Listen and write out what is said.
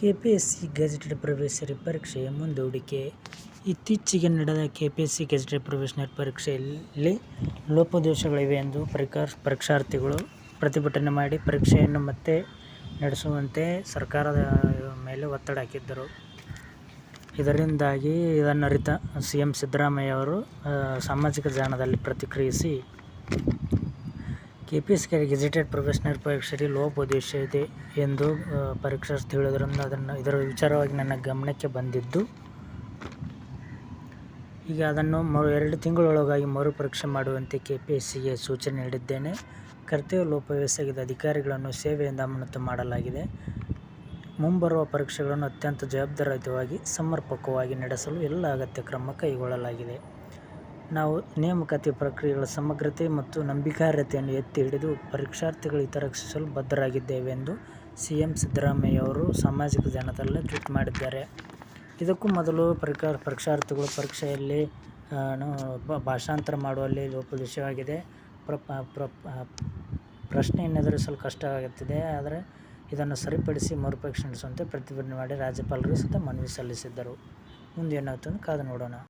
KPSC gazetted ಪ್ರವೇಶರಿ ಪರೀಕ್ಷೆಯ ಮುಂದೂಡಿಕೆ ಇತ್ತೀಚೆಗೆ ನಡೆದ ಸಿ ಗೆಜೆಟೆಡ್ ಪ್ರೊಬೇಷನರಿ ಪರೀಕ್ಷೆಯಲ್ಲಿ ಲೋಪದೋಷಗಳಿವೆ ಎಂದು ಪರೀಕ್ಷಾರ್ಥಿಗಳು ಪ್ರತಿಭಟನೆ ಮಾಡಿ ಪರೀಕ್ಷೆಯನ್ನು ಮತ್ತೆ ನಡೆಸುವಂತೆ ಸರ್ಕಾರದ ಮೇಲೆ ಒತ್ತಡ ಹಾಕಿದ್ದರು. ಇದರಿಂದಾಗಿ ಇದನ್ನರಿತ ಸಿಎಂ ಸಿದ್ದರಾಮಯ್ಯ ಅವರು ಸಾಮಾಜಿಕ ಜಾಲದಲ್ಲಿ ಪ್ರತಿಕ್ರಿಯಿಸಿ, ಕೆಪಿಎಸ್ಸಿ ಗೆಜೆಟೆಡ್ ಪ್ರೊಫೆಷನಲ್ ಪರೀಕ್ಷೆಯಲ್ಲಿ ಉದ್ದೇಶ ಇದೆ ಎಂದು ಪರೀಕ್ಷಾರ್ಥಿಗಳು ಅದನ್ನು ಇದರ ವಿಚಾರವಾಗಿ ನನ್ನ ಗಮನಕ್ಕೆ ಬಂದಿದ್ದು, ಈಗ ಅದನ್ನು ಮರು ಎರಡು ತಿಂಗಳೊಳಗಾಗಿ ಮರುಪರೀಕ್ಷೆ ಮಾಡುವಂತೆ ಕೆ ಪಿ ಎಸ್ ಸಿಗೆ ಸೂಚನೆ ನೀಡಿದ್ದೇನೆ. ಕರ್ತವ್ಯ ಲೋಪವೆಸಗಿದ ಅಧಿಕಾರಿಗಳನ್ನು ಸೇವೆಯಿಂದ ಅಮಾನತು ಮಾಡಲಾಗಿದೆ. ಮುಂಬರುವ ಪರೀಕ್ಷೆಗಳನ್ನು ಅತ್ಯಂತ ಜವಾಬ್ದಾರಿಯುತವಾಗಿ, ಸಮರ್ಪಕವಾಗಿ ನಡೆಸಲು ಎಲ್ಲ ಅಗತ್ಯ ಕ್ರಮ ಕೈಗೊಳ್ಳಲಾಗಿದೆ. ನಾವು ನೇಮಕಾತಿ ಪ್ರಕ್ರಿಯೆಗಳ ಸಮಗ್ರತೆ ಮತ್ತು ನಂಬಿಕಾರ್ಹತೆಯನ್ನು ಎತ್ತಿ ಹಿಡಿದು ಪರೀಕ್ಷಾರ್ಥಿಗಳು ಹಿತರಕ್ಷಿಸಲು ಬದ್ಧರಾಗಿದ್ದೇವೆ ಎಂದು ಸಿಎಂ ಸಿದ್ದರಾಮಯ್ಯ ಅವರು ಸಾಮಾಜಿಕ ಜಾಲತಾಣದಲ್ಲಿ ಟ್ವೀಟ್ ಮಾಡಿದ್ದಾರೆ. ಇದಕ್ಕೂ ಮೊದಲು ಪರೀಕ್ಷಾರ್ಥಿಗಳು ಪರೀಕ್ಷೆಯಲ್ಲಿ ಭಾಷಾಂತರ ಮಾಡುವಲ್ಲಿ ಲೋಪದೋಷವಾಗಿದೆ. ಪ್ರಶ್ನೆಯನ್ನು ಎದುರಿಸಲು ಕಷ್ಟವಾಗುತ್ತಿದೆ. ಆದರೆ ಇದನ್ನು ಸರಿಪಡಿಸಿ ಮರುಪರೀಕ್ಷೆ ನಡೆಸುವಂತೆ ಪ್ರತಿಭಟನೆ ಮಾಡಿ ರಾಜ್ಯಪಾಲರು ಸಹ ಮನವಿ ಸಲ್ಲಿಸಿದ್ದರು. ಮುಂದೇನಾಗುತ್ತದೆ ಕಾದು ನೋಡೋಣ.